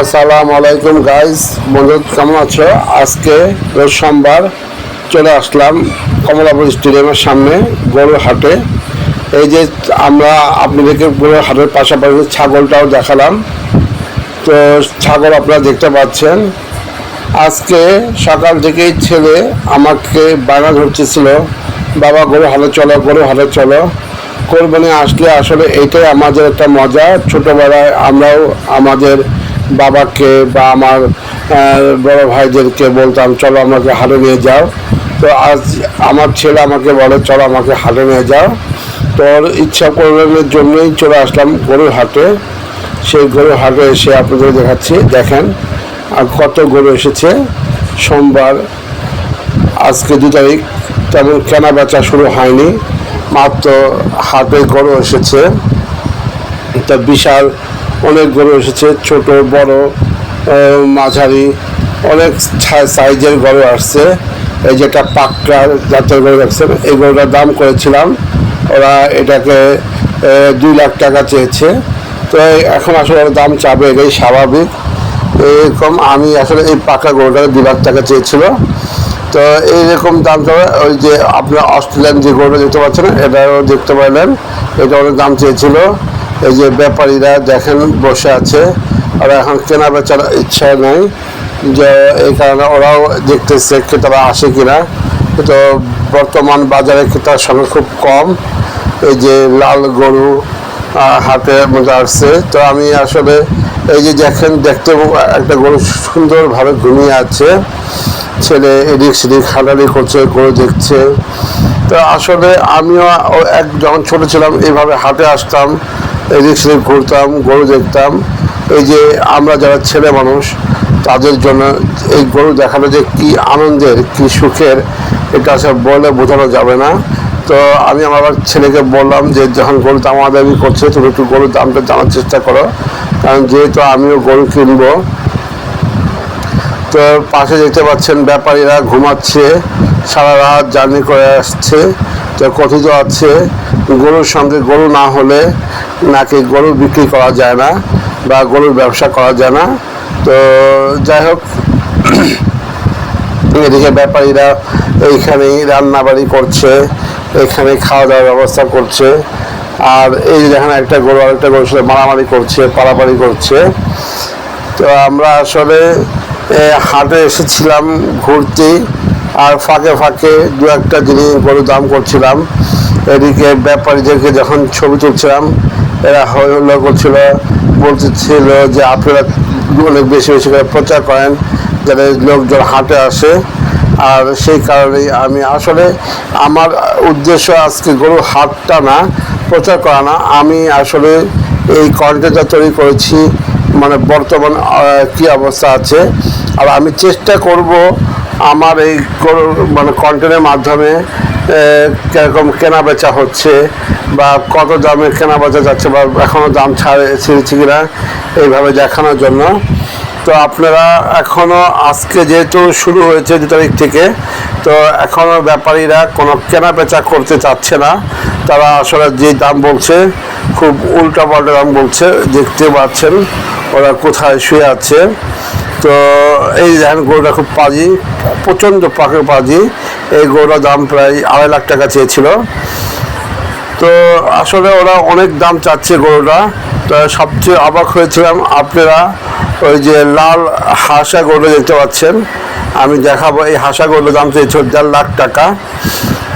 আসসালামু আলাইকুম গাইস বন্ধু কেমন আছো? আজকে রোজ সোমবার চলে আসলাম কমলাপুর স্টেডিয়ামের সামনে গরুর হাটে এই যে আমরা আপনাদেরকে গরুর হাটের পাশাপাশি ছাগলটাও দেখালাম। তো ছাগল আপনারা দেখতে পাচ্ছেন। আজকে সকাল থেকেই ছেলে আমাকে বাগান হচ্ছিল বাবা গরু হাটে চলো গরু হাটে চলো। কোরবানি আসলে আসলে এটাই আমাদের একটা মজা। ছোটোবেলায় আমরাও আমাদের বাবাকে বা আমার বড় ভাইদেরকে বলতাম, চলো আমাকে হাটে নিয়ে যাও। তো আজ আমার ছেলে আমাকে বলে, চলো আমাকে হাটে নিয়ে যাও। তো ইচ্ছা কোরবানির জন্যই চলে আসলাম গরুর হাটে। সেই গরু হাটে এসে আপনাদের দেখাচ্ছি। দেখেন, আর কত গরু এসেছে। সোমবার, আজকে দু তারিখ, তেমন কেনা বেচা শুরু হয়নি। মাত্র হাটে গরু এসেছে। তা বিশাল অনেক গরু এসেছে, ছোট, বড় মাঝারি, অনেক সাইজের গরু আসছে। এই যেটা পাক্কা জাতের গরু রাখছেন এই গরুটার দাম করেছিলাম। ওরা এটাকে দুই লাখ টাকা চেয়েছে। তো এখন আসলে ওরা দাম চাবে, এটাই স্বাভাবিক। এরকম আমি আসলে এই পাকা গরুটাকে দু লাখ টাকা চেয়েছিল। তো এইরকম দাম চাবে ওই যে আপনার অস্ট্রেলিয়ান যে গরুটা দেখতে পাচ্ছেন, এটাও দেখতে পাইলেন, এটা অনেক দাম চেয়েছিল। এই যে ব্যাপারীরা দেখেন, বসে আছে। ওরা এখন কেনা বেচার ইচ্ছা নেই। যে এই কারণে ওরাও দেখতেছে ক্রেতারা আসে কিনা। তো বর্তমান বাজারে ক্রেতার সংখ্যা খুব কম। এই যে লাল গরু হাতে মধ্যে আসছে। তো আমি আসলে এই যে দেখেন, দেখতে একটা গরু সুন্দরভাবে ঘুমিয়ে আছে। ছেলে এদিক সেদিক হাঁটাহাঁটি করছে, গরু দেখছে। তো আসলে আমিও এক, যখন ছোটো ছিলাম, এইভাবে হাটে আসতাম। এদিক সেদিক ঘুরতাম, গরু দেখতাম। এই যে আমরা যারা ছেলে মানুষ, তাদের জন্য এই গরু দেখানো যে কি আনন্দের, কি সুখের, এটা আসলে বলে বোঝানো যাবে না। তো আমি আমার ছেলেকে বললাম যে, যখন গরু দামাদামি করছে, তুমি একটু গরুর দামটা জানার চেষ্টা করো। কারণ যেহেতু আমিও গরু কিনবো। তো পাশে দেখতে পাচ্ছেন ব্যাপারীরা ঘুমাচ্ছে, সারা রাত জার্নি করে আসছে। তো কথিত আছে, গরুর সঙ্গে গরু না হলে নাকি গরু বিক্রি করা যায় না বা গরুর ব্যবসা করা যায় না। তো যাই হোক, এদিকে ব্যাপারীরা এইখানেই রান্নাবাড়ি করছে, এখানে খাওয়া দাওয়ার ব্যবস্থা করছে। আর এই যেখানে একটা গরু আরেকটা গরুর সাথে মারামারি করছে, পারাপারি করছে। তো আমরা আসলে হাটে এসেছিলাম ঘুরতে। আর ফাঁকে ফাঁকে দু একটা জিনিস গরু দাম করছিলাম, এদিকে ব্যাপারীদেরকে যখন ছবি তুলছিলাম, এরা হল্লা করছিল, বলতেছিল যে আপনারা অনেক বেশি বেশি করে প্রচার করেন যাতে লোকজন হাটে আসে। আর সেই কারণেই আমি আসলে আমার উদ্দেশ্য আজকে গরু হাটটা না, প্রচার করা না। আমি আসলে এই কন্টেন্টটা তৈরি করেছি মানে বর্তমান কি অবস্থা আছে। আর আমি চেষ্টা করব আমার এই মানে কন্টেন্টের মাধ্যমে কীরকম কেনা বেচা হচ্ছে বা কত দামে কেনা বেচা যাচ্ছে বা এখনও দাম ছাড়ে, ছেড়েছে কিনা, এইভাবে দেখানোর জন্য। তো আপনারা এখনও আজকে যেহেতু শুরু হয়েছে দু তারিখ থেকে, তো এখনও ব্যাপারীরা কোনো কেনা বেচা করতে চাচ্ছে না। তারা আসলে যে দাম বলছে, খুব উল্টা পাল্টা দাম বলছে, দেখতে পাচ্ছেন ওরা কোথায় শুয়ে আছে। তো এই দেখেন গরুটা খুব পাজি, প্রচণ্ড পাকে পাজি। এই গরুটার দাম প্রায় আড়াই লাখ টাকা চেয়েছিল। তো আসলে ওরা অনেক দাম চাচ্ছে গরুটা। তো সবচেয়ে অবাক হয়েছিলাম, আপনারা ওই যে লাল হাসা গরু দেখতে পাচ্ছেন। আমি দেখাবো, এই হাসা গরুর দাম চেয়েছিল দেড় লাখ টাকা।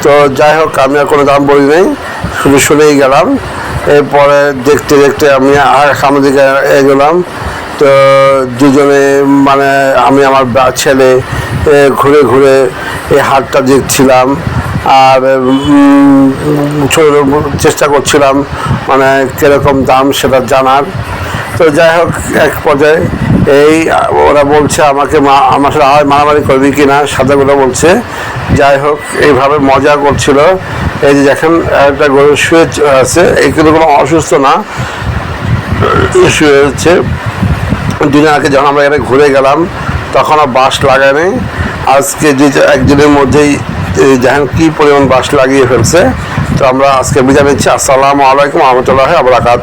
তো যাই হোক, আমি আর কোনো দাম বলি নাই শুধু শুনেই গেলাম। এরপরে দেখতে দেখতে আমি আর সামনের দিকে এগোলাম। তো দুজনে মানে আমি আমার ছেলে ঘুরে ঘুরে এই হাটটা দেখছিলাম, আর চেষ্টা করছিলাম মানে কীরকম দাম সেটা জানার। তো যাই হোক, এক পর্যায়ে এই, ওরা বলছে আমাকে আমার সাথে আর মারামারি করবি কি না সাদা কথা বলছে, যাই হোক, এইভাবে মজা করছিল। এই যে দেখেন, একটা গরু শুয়ে আছে এই কিন্তু কোনো অসুস্থ না, শুয়ে হচ্ছে দুদিন আগে যখন আমরা এখানে ঘুরে গেলাম, তখন বাস লাগায়নি। আজকে যে একদিনের মধ্যেই যেন কী কি পরিমাণ বাস লাগিয়ে ফেলছে। তো আমরা আজকে বিদায় নিচ্ছি। আসসালামু আলাইকুম রহমতুল্লাহ আবরাকাত